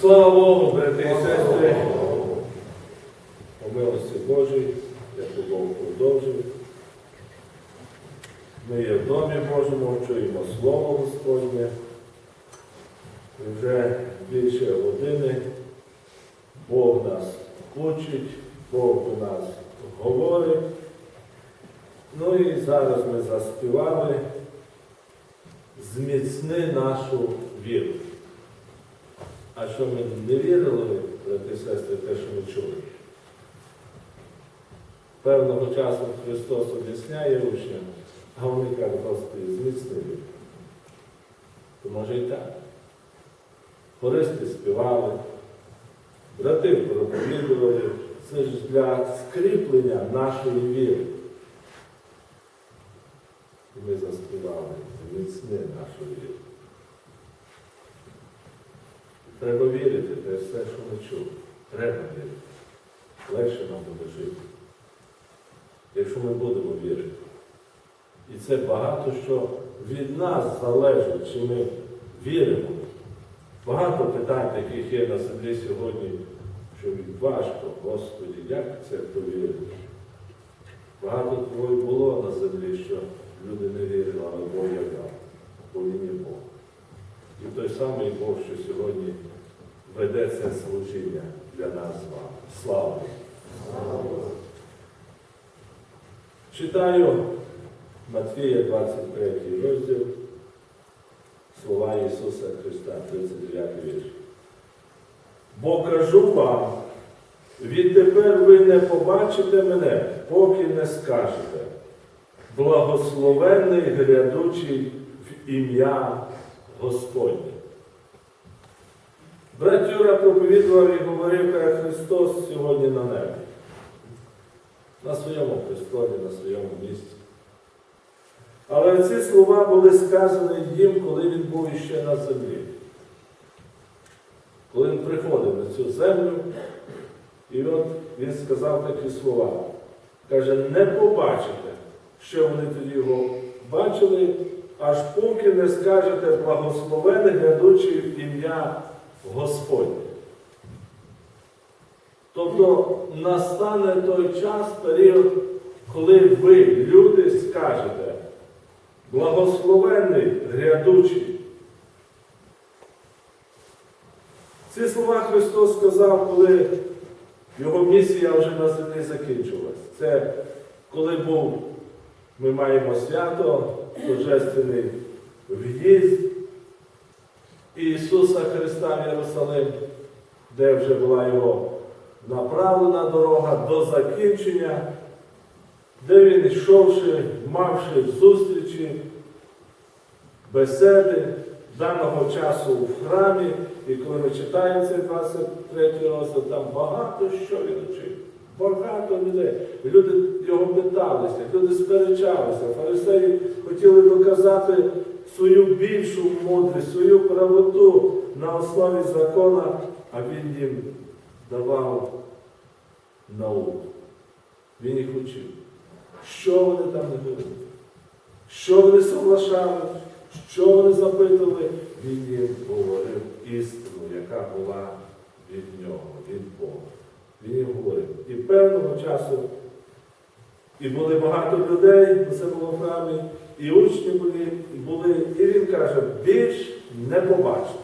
Слава Богу, брати і сестри. По милості Божій, як Бог продовжив. Ми є в домі Божому, чуємо Слово Господнє. Вже більше години Бог нас учить, Бог до нас говорить. Ну і зараз ми заспівали зміцни нашу віру. А що ми не вірили, брати сестри, те, що ми чули? Певного часу Христос об'ясняє учням, а вони кажуть, Господи, зміцни віру. То може і так. Хористи співали, брати проповідували. Це ж для скріплення нашої віри. І ми заспівали, зміцни нашу віру. Треба вірити, це все, що ми чули. Треба вірити. Легше нам буде жити. Якщо ми будемо вірити. І це багато що від нас залежить, чи ми віримо. Багато питань таких є на землі сьогодні, що важко, Господі, як це повірити? Багато твоє було на землі, що люди не вірили, але Бог являв, бо він є Бог. І той самий Бог, що сьогодні веде це служіння для нас з вами. Слава! Читаю Матвія 23 розділ, слова Ісуса Христа, 39 вірш. Бо кажу вам, відтепер ви не побачите мене, поки не скажете. Благословенний грядучий в ім'я Господнє. Брат Юра проповідував і говорив, як Христос сьогодні на небі. На своєму престолі, на своєму місці. Але ці слова були сказані їм, коли він був іще на землі. Коли він приходив на цю землю, і от він сказав такі слова. Каже, не побачите, що вони тоді його бачили, аж поки не скажете благословене глядучи в ім'я Господнє. Тобто настане той час, період, коли ви, люди, скажете, благословений грядучий. Ці слова Христос сказав, коли його місія вже на землі закінчилась. Це коли був, ми маємо свято, торжественний в'їзд Ісуса Христа в Єрусалим, де вже була його направлена дорога до закінчення, де він йшовши, мавши зустрічі, беседи даного часу в храмі, і коли ми читаємо цей 23 розділ, там багато що він учив. Багато людей. Люди його питалися, люди сперечалися. Фарисеї хотіли доказати свою більшу мудрість, свою правоту на основі закона, а він їм давав науку. Він їх учив. Що вони там не говорили? Що вони соглашали, що вони запитували, він їм говорив істину, яка була від нього, від Бога. Він їм говорив. І певного часу, і були багато людей, це було в храмі, і учні були, і були, і він каже, більш не побачив.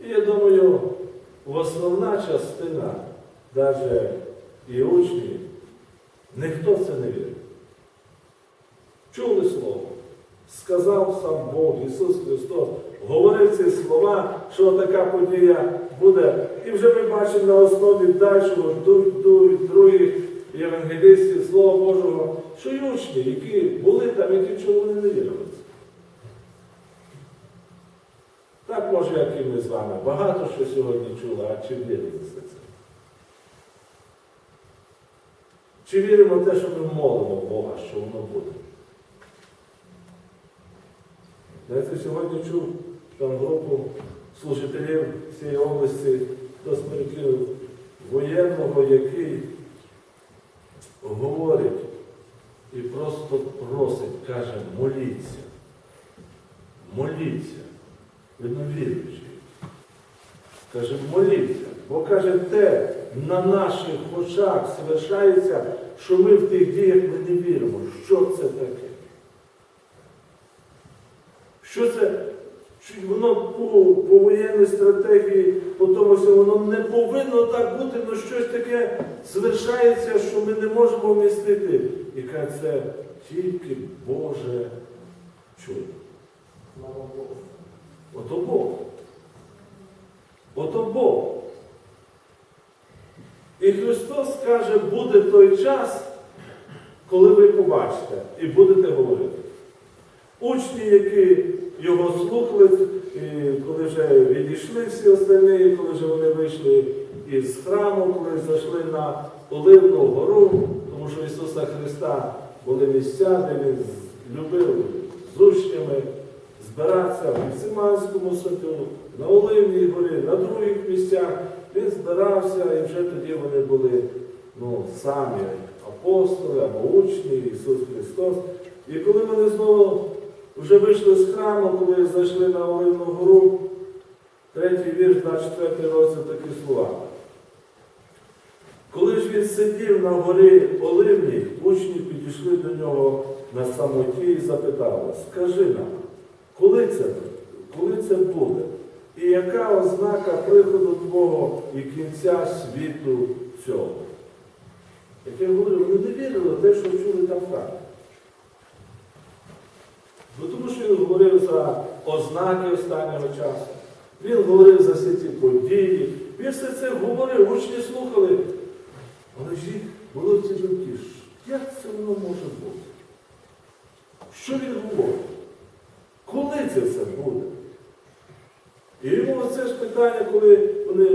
І я думаю, основна частина, навіть і учні, ніхто в це не вірив. Чули слово. Сказав сам Бог, Ісус Христос, говорив ці слова, що така подія буде. І вже ми бачимо на основі дальшого других євангелістів Слова Божого, що й учні, які були там, які чого вони не вірили. Так може, як і ми з вами. Багато що сьогодні чули, а чи вірили за це? Чи віримо в те, що ми молимо Бога, що воно буде? Знаєте, сьогодні чув там групу служителів цієї області до смерків воєнного, який говорить і просто просить, каже, моліться. Моліться. Віруючий. Каже, моліться, бо каже, те на наших очах совершається, що ми в тих діях ми не віримо. Що це таке? Що це? Воно по, по воєнній стратегії, по тому, що воно не повинно так бути, але щось таке звершається, що ми не можемо вмістити. І каже, це тільки Боже чудо. Слава Богу. Ото Бог. Ото Бог. І Христос каже, буде той час, коли ви побачите і будете говорити. Учні, які його слухали, коли вже відійшли всі остальні, коли вже вони вийшли із храму, коли зайшли на Оливну гору, тому що Ісуса Христа були місця, де Він любив з учнями збиратися в Гефсиманському саду, на Оливній горі, на других місцях. Він збирався, і вже тоді вони були ну, самі апостоли або учні, Ісус Христос. І коли вони знову вже вийшли з храму, коли зайшли на Оливну гору, третій вірш, 24 розділ такі слова. Коли ж він сидів на горі Оливній, учні підійшли до нього на самоті і запитали, скажи нам, коли це, коли це буде? І яка ознака приходу Твого і кінця світу цього? Як я говорю, вони не вірили в те, що чули там так. Бо тому що він говорив за ознаки останнього часу. Він говорив за всі ці події. Він все це говорив, учні слухали. Але ж були ці думки, як це воно може бути? Що він говорить? Коли це все буде? І йому оце ж питання, коли вони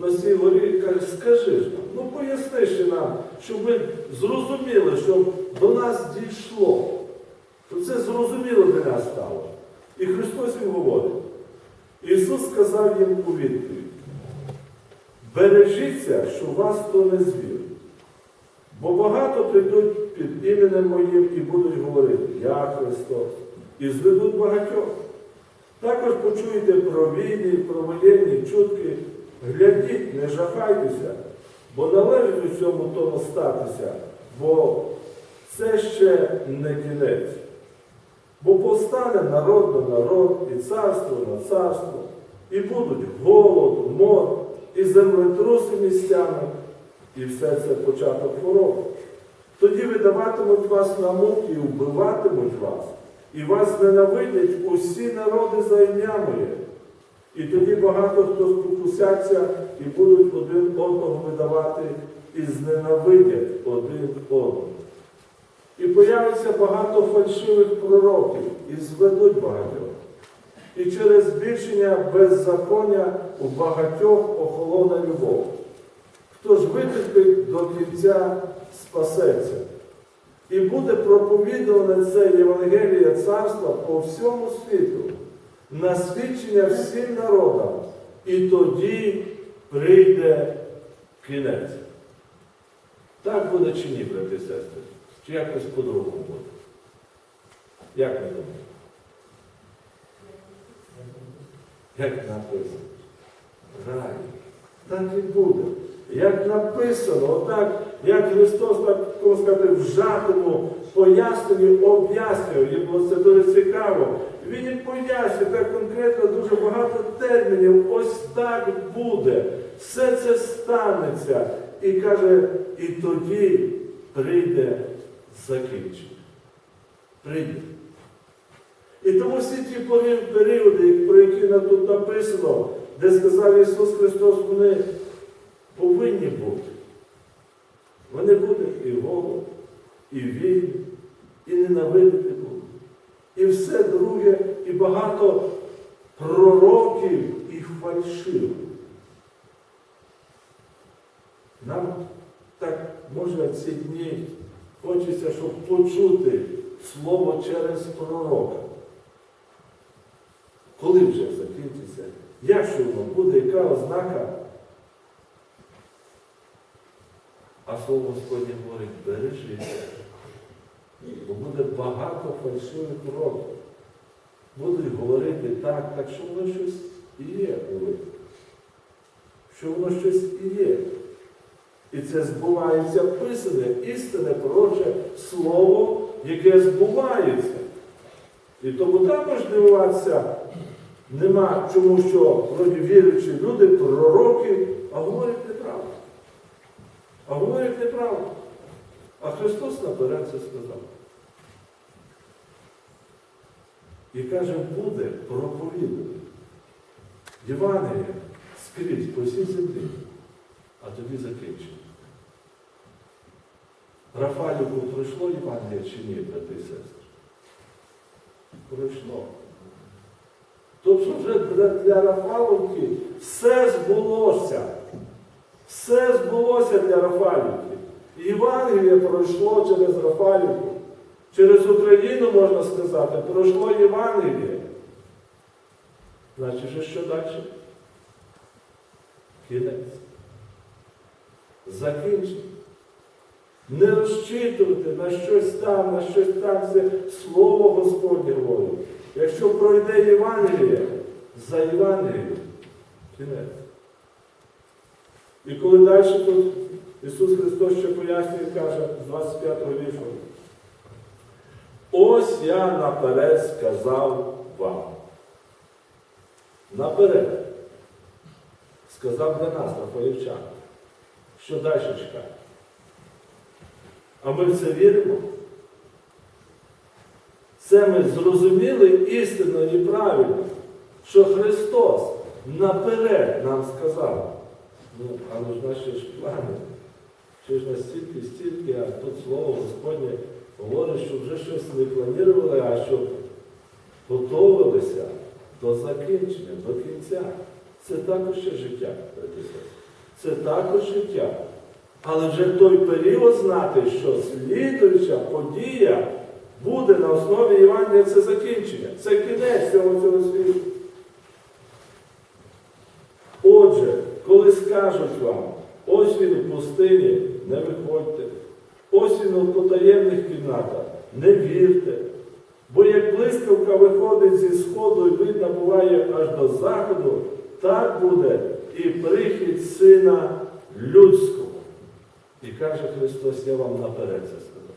на цій горі кажуть, скажи ж нам, ну поясни ще нам, щоб ми зрозуміли, щоб до нас дійшло. Це зрозуміло для нас стало. І Христос їм говорить. Ісус сказав їм у відповідь, бережіться, що вас хто не звів. Бо багато прийдуть під іменем моїм і будуть говорити, я Христос, і зведуть багатьох. Також почуєте про війни, про воєнні чутки. Глядіть, не жахайтеся, бо належить у цьому тому статися, бо це ще не кінець. Бо повстане народ на народ, і царство на царство, і будуть голод, мор, і землетруси місцями, і все це початок хвороби. Тоді видаватимуть вас на муки і вбиватимуть вас, і вас ненавидять усі народи за ім'я. І тоді багато хто спокусяться і будуть один одного видавати, і зненавидять один одного. І появиться багато фальшивих пророків, і зведуть багатьох. І через збільшення беззаконня у багатьох охолоне любов. Хто ж витерпить до кінця спасеться. І буде проповідуване це Євангеліє царства по всьому світу, на свідчення всім народам, і тоді прийде кінець. Так буде чи ні, брати і сестри? Чи якось по-другому буде? Як ви думаєте? Як написано? Рай. Так і буде. Як написано, отак, як Христос так сказати, в жатому поясненні об'яснює, і було це дуже цікаво. Він їм пояснює так конкретно дуже багато термінів. Ось так буде. Все це станеться. І каже, і тоді прийде закінчення. Прийде. І тому всі ті періоди, про які нам тут написано, де сказав Ісус Христос, вони повинні бути. Вони будуть і голод, і війни, і ненавидити будуть. І все друге, і багато пророків і фальшивих. Нам так може ці дні хочеться, щоб почути слово через пророка. Коли вже закінчиться? Як що воно буде, яка ознака? А слово Господнє говорить, бережіться. Бо буде багато фальшивих пророків. Будуть говорити так, так що воно щось і є них. що воно щось і є. І це збувається писане, істинне пророче слово, яке збувається. І тому також дивуватися нема чому, що вроді віруючі люди, пророки, а говорять неправду. А говорять неправду. А Христос наперед це сказав. І каже, буде проповідувати. Євангелія скрізь по всій землі, а тоді закінчено. Рафалівку пройшло Євангелія чи ні, брати і сестри? Пройшло. Тобто вже для, Рафалівки все збулося. Все збулося для Рафалівки. Євангеліє пройшло через Рафалівку. Через Україну, можна сказати, пройшло Євангеліє. Значить, що далі? Кінець. Закінчення. Не розчитувати на щось там, на щось там, це Слово Господнє говорить. Якщо пройде Євангеліє, за Євангелієм, кінець. І коли далі тут Ісус Христос ще пояснює, каже з 25 го віршу. Ось я наперед сказав вам. Наперед. Сказав для нас, Рафаївчан. Що далі чекає? А ми в це віримо? Це ми зрозуміли істинно і правильно, що Христос наперед нам сказав. Ну, але ж наші ж плани. Чи ж настільки, стільки, а тут слово Господнє говорить, що вже щось не планували, а що готувалися до закінчення, до кінця. Це також ще життя. Це також життя. Але вже той період знати, що слідуюча подія буде на основі Євангелія, це закінчення, це кінець цього цього світу. Отже, коли скажуть вам, ось він у пустині, не виходьте, ось він у потаємних кімнатах, не вірте. Бо як блискавка виходить зі сходу і видно буває аж до заходу, так буде і прихід Сина Людського. І каже Христос, я вам наперед це сказав.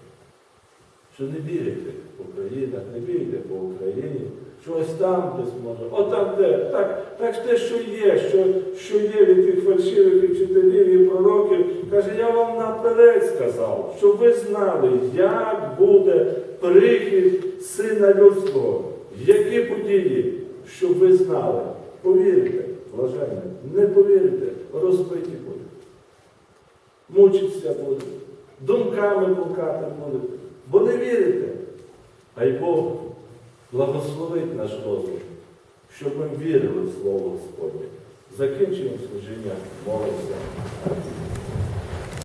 Що не вірите в Українах, не вірите по Україні, що ось там десь може, отам де, так, так те, що є, що, що є від тих фальшивих вчителів і пророків, каже, я вам наперед сказав, щоб ви знали, як буде прихід Сина Людського, які події, щоб ви знали. Повірте, блаженне, не повірите, розбиті будуть. Мучитися будуть, думками блукати буде, бо не вірите. А й Бог благословить наш розум, щоб ми вірили в Слово Господнє. Закінчуємо служіння, молимося.